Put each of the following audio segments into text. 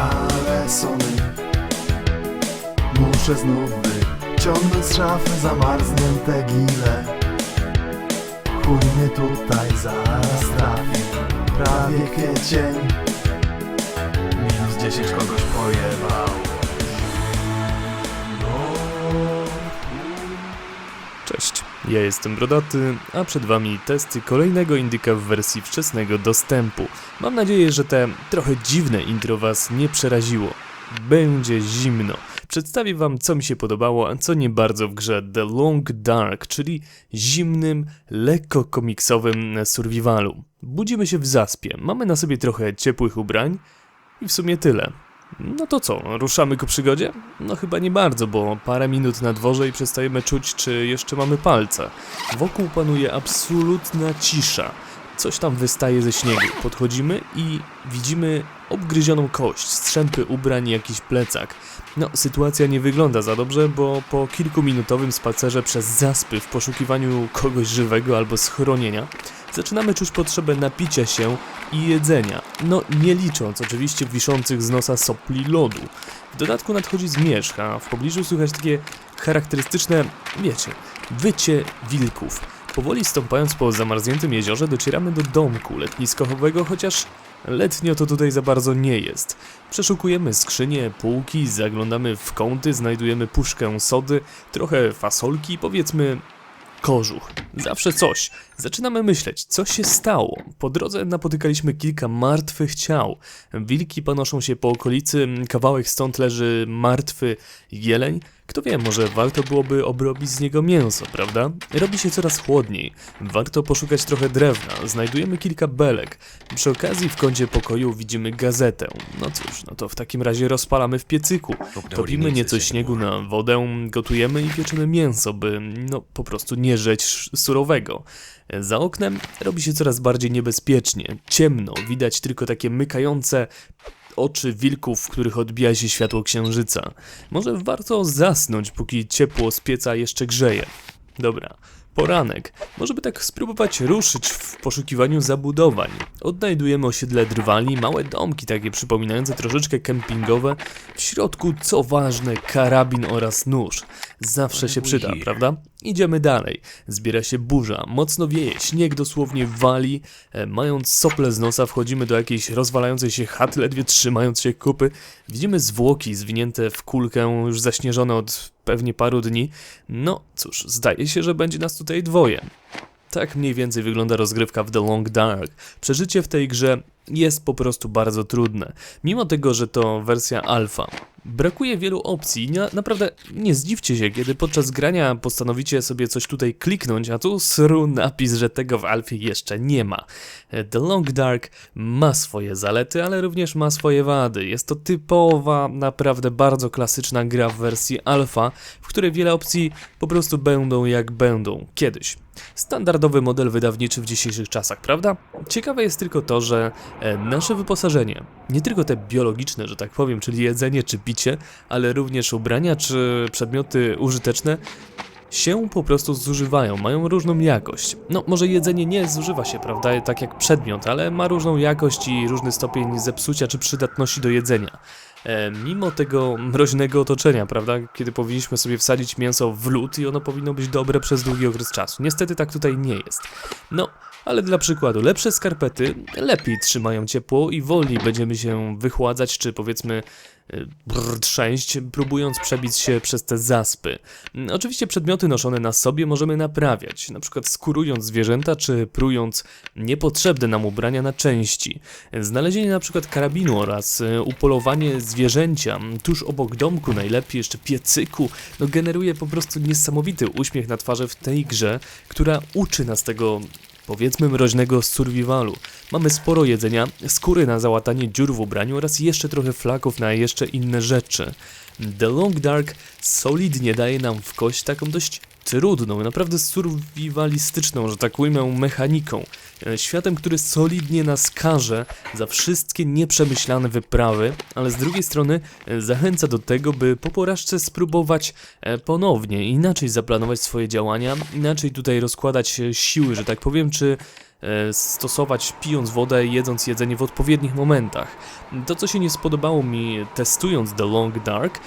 kalesony Muszę znów wyciągnąć z szafy zamarznięte gile. Chuj mnie tutaj zaraz trafi Prawie kwiecień. Minus 10 kogoś pojebał ja jestem Brodaty, a przed Wami testy kolejnego indyka w wersji wczesnego dostępu. Mam nadzieję, że te trochę dziwne intro Was nie przeraziło. Będzie zimno. Przedstawię Wam, co mi się podobało, a co nie bardzo w grze The Long Dark, czyli zimnym, lekko komiksowym survivalu. Budzimy się w zaspie, mamy na sobie trochę ciepłych ubrań i w sumie tyle. No to co, ruszamy ku przygodzie? No chyba nie bardzo, bo parę minut na dworze i przestajemy czuć, czy jeszcze mamy palce. Wokół panuje absolutna cisza. Coś tam wystaje ze śniegu. Podchodzimy i widzimy obgryzioną kość, strzępy ubrań i jakiś plecak. No, sytuacja nie wygląda za dobrze, bo po kilkuminutowym spacerze przez zaspy w poszukiwaniu kogoś żywego albo schronienia, zaczynamy czuć potrzebę napicia się i jedzenia. No, nie licząc oczywiście wiszących z nosa sopli lodu. W dodatku nadchodzi zmierzch, a w pobliżu słychać takie charakterystyczne, wiecie, wycie wilków. Powoli stąpając po zamarzniętym jeziorze docieramy do domku letniskowego, chociaż letnio to tutaj za bardzo nie jest. Przeszukujemy skrzynie, półki, zaglądamy w kąty, znajdujemy puszkę sody, trochę fasolki, powiedzmy kożuch. Zawsze coś. Zaczynamy myśleć, co się stało. Po drodze napotykaliśmy kilka martwych ciał. Wilki panoszą się po okolicy, kawałek stąd leży martwy jeleń. Kto wie, może warto byłoby obrobić z niego mięso, prawda? Robi się coraz chłodniej. Warto poszukać trochę drewna. Znajdujemy kilka belek. Przy okazji w kącie pokoju widzimy gazetę. No cóż, no to w takim razie rozpalamy w piecyku. Topimy nieco śniegu na wodę, gotujemy i pieczymy mięso, by no po prostu nie sz- surowego. Za oknem robi się coraz bardziej niebezpiecznie. Ciemno, widać tylko takie mykające oczy wilków, w których odbija się światło księżyca. Może warto zasnąć, póki ciepło z pieca jeszcze grzeje. Dobra, poranek. Może by tak spróbować ruszyć w poszukiwaniu zabudowań. Odnajdujemy osiedle drwali, małe domki takie przypominające troszeczkę kempingowe. W środku, co ważne, karabin oraz nóż. Zawsze się przyda, prawda? Idziemy dalej. Zbiera się burza, mocno wieje, śnieg dosłownie wali. E, mając sople z nosa wchodzimy do jakiejś rozwalającej się chaty, ledwie trzymając się kupy. Widzimy zwłoki zwinięte w kulkę, już zaśnieżone od pewnie paru dni. No cóż, zdaje się, że będzie nas tutaj dwoje. Tak mniej więcej wygląda rozgrywka w The Long Dark. Przeżycie w tej grze jest po prostu bardzo trudne. Mimo tego, że to wersja alfa. Brakuje wielu opcji. Na, naprawdę nie zdziwcie się, kiedy podczas grania postanowicie sobie coś tutaj kliknąć, a tu sru napis, że tego w alfie jeszcze nie ma. The Long Dark ma swoje zalety, ale również ma swoje wady. Jest to typowa, naprawdę bardzo klasyczna gra w wersji alfa, w której wiele opcji po prostu będą jak będą kiedyś. Standardowy model wydawniczy w dzisiejszych czasach, prawda? Ciekawe jest tylko to, że nasze wyposażenie, nie tylko te biologiczne, że tak powiem, czyli jedzenie czy picie, ale również ubrania czy przedmioty użyteczne, się po prostu zużywają, mają różną jakość. No, może jedzenie nie zużywa się, prawda, tak jak przedmiot, ale ma różną jakość i różny stopień zepsucia czy przydatności do jedzenia. E, mimo tego mroźnego otoczenia, prawda, kiedy powinniśmy sobie wsadzić mięso w lód i ono powinno być dobre przez długi okres czasu. Niestety tak tutaj nie jest. No, ale dla przykładu, lepsze skarpety lepiej trzymają ciepło i wolniej będziemy się wychładzać, czy powiedzmy y, brr, trzęść, próbując przebić się przez te zaspy. Mm, Oczywiście przedmioty noszone na sobie możemy naprawiać, na przykład skurując zwierzęta, czy prując niepotrzebne nam ubrania na części. Znalezienie na przykład karabinu oraz y, upolowanie zwierzęcia tuż obok domku, najlepiej jeszcze piecyku, no generuje po prostu niesamowity uśmiech na twarzy w tej grze, która uczy nas tego powiedzmy mroźnego survivalu. Mamy sporo jedzenia, skóry na załatanie dziur w ubraniu oraz jeszcze trochę flaków na jeszcze inne rzeczy. The Long Dark solidnie daje nam w kość taką dość trudną, naprawdę survivalistyczną, że tak ujmę, mechaniką. E, światem, który solidnie nas karze za wszystkie nieprzemyślane wyprawy, ale z drugiej strony e, zachęca do tego, by po porażce spróbować e, ponownie, inaczej zaplanować swoje działania, inaczej tutaj rozkładać siły, że tak powiem, czy stosować pijąc wodę, jedząc jedzenie w odpowiednich momentach. To, co się nie spodobało mi testując The Long Dark,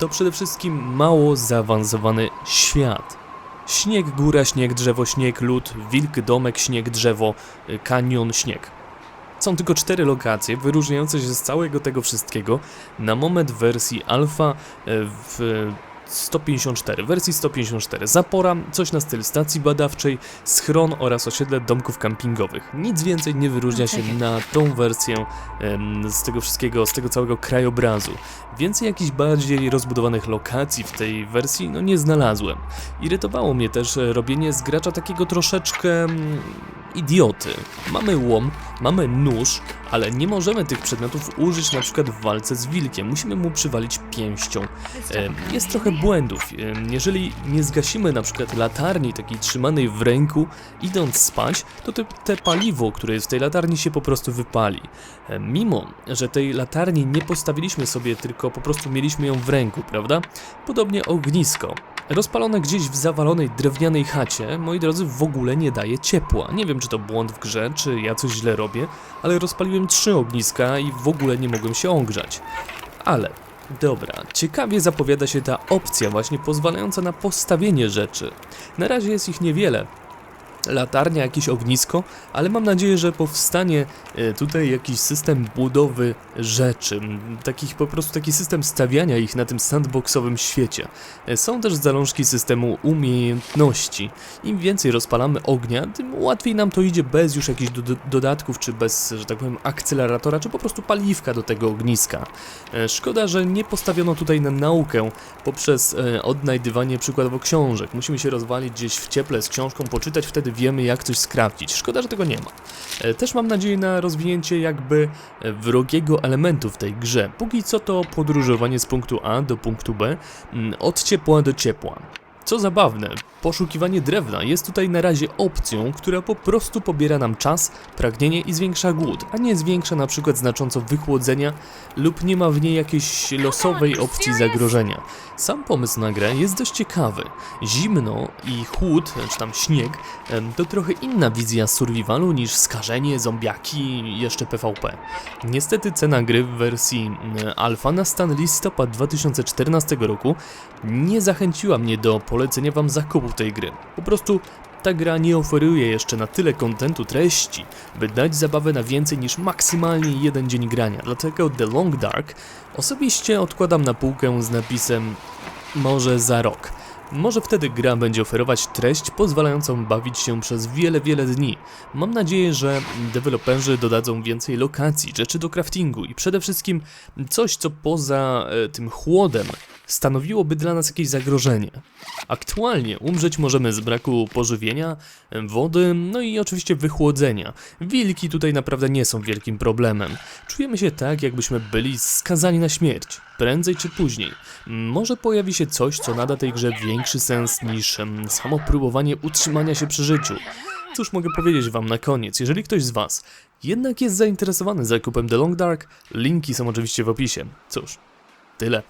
to przede wszystkim mało zaawansowany świat. Śnieg, góra, śnieg, drzewo, śnieg, lód, wilk, domek, śnieg, drzewo, y, kanion, śnieg. Są tylko cztery lokacje wyróżniające się z całego tego wszystkiego na moment wersji alfa e, w 154, wersji 154. Zapora, coś na styl stacji badawczej, schron oraz osiedle domków kampingowych. Nic więcej nie wyróżnia się Okej. na tą wersję em, z tego wszystkiego, z tego całego krajobrazu. Więcej jakichś bardziej rozbudowanych lokacji w tej wersji no nie znalazłem. Irytowało mnie też robienie z gracza takiego troszeczkę mm, idioty. Mamy łom, mamy nóż, ale nie możemy tych przedmiotów użyć na przykład w walce z wilkiem. Musimy mu przywalić pięścią. E, Jest trochę błędów. E, Jeżeli nie zgasimy na przykład latarni takiej trzymanej w ręku, idąc spać, to te, te paliwo, które jest w tej latarni się po prostu wypali. E, Mimo, że tej latarni nie postawiliśmy sobie, tylko po prostu mieliśmy ją w ręku, prawda? Podobnie ognisko. Rozpalone gdzieś w zawalonej drewnianej chacie, moi drodzy, w ogóle nie daje ciepła. Nie wiem, czy to błąd w grze, czy ja coś źle robię, ale rozpaliłem trzy ogniska i w ogóle nie mogłem się ogrzać. Ale Dobra, ciekawie zapowiada się ta opcja właśnie pozwalająca na postawienie rzeczy. Na razie jest ich niewiele. Latarnia, jakieś ognisko, ale mam nadzieję, że powstanie e, tutaj jakiś system budowy rzeczy, takich po prostu taki system stawiania ich na tym sandboxowym świecie. E, Są też zalążki systemu umiejętności. Im więcej rozpalamy ognia, tym łatwiej nam to idzie bez już jakichś do dodatków, czy bez, że tak powiem, akceleratora, czy po prostu paliwka do tego ogniska. E, Szkoda, że nie postawiono tutaj na naukę poprzez odnajdywanie przykładowo książek. Musimy się rozwalić gdzieś w cieple z książką, poczytać, wtedy wiemy jak coś skrawdzić. Szkoda, że tego nie ma. E, Też mam nadzieję na rozwinięcie jakby e, wrogiego elementu w tej grze. Póki co to podróżowanie z punktu A do punktu B, mm, od ciepła do ciepła. Co zabawne, poszukiwanie drewna jest tutaj na razie opcją, która po prostu pobiera nam czas, pragnienie i zwiększa głód, a nie zwiększa na przykład znacząco wychłodzenia lub nie ma w niej jakiejś losowej opcji zagrożenia. Sam pomysł na grę jest dość ciekawy. Zimno i chłód, czy tam śnieg, to trochę inna wizja survivalu niż skażenie, zombiaki i jeszcze PvP. Niestety cena gry w wersji alfa na stan listopad 2014 roku nie zachęciła mnie do polecenia wam zakupu tej gry. Po prostu ta gra nie oferuje jeszcze na tyle kontentu treści, by dać zabawę na więcej niż maksymalnie jeden dzień grania. Dlatego The Long Dark osobiście odkładam na półkę z napisem może za rok. Może wtedy gra będzie oferować treść pozwalającą bawić się przez wiele, wiele dni. Mam nadzieję, że deweloperzy dodadzą więcej lokacji, rzeczy do craftingu i przede wszystkim coś, co poza e, tym chłodem stanowiłoby dla nas jakieś zagrożenie. Aktualnie umrzeć możemy z braku pożywienia, wody, no i oczywiście wychłodzenia. Wilki tutaj naprawdę nie są wielkim problemem. Czujemy się tak, jakbyśmy byli skazani na śmierć, prędzej czy później. Może pojawi się coś, co nada tej grze większy sens niż em, samo próbowanie utrzymania się przy życiu. Cóż mogę powiedzieć wam na koniec, jeżeli ktoś z was jednak jest zainteresowany zakupem The Long Dark, linki są oczywiście w opisie. Cóż, tyle.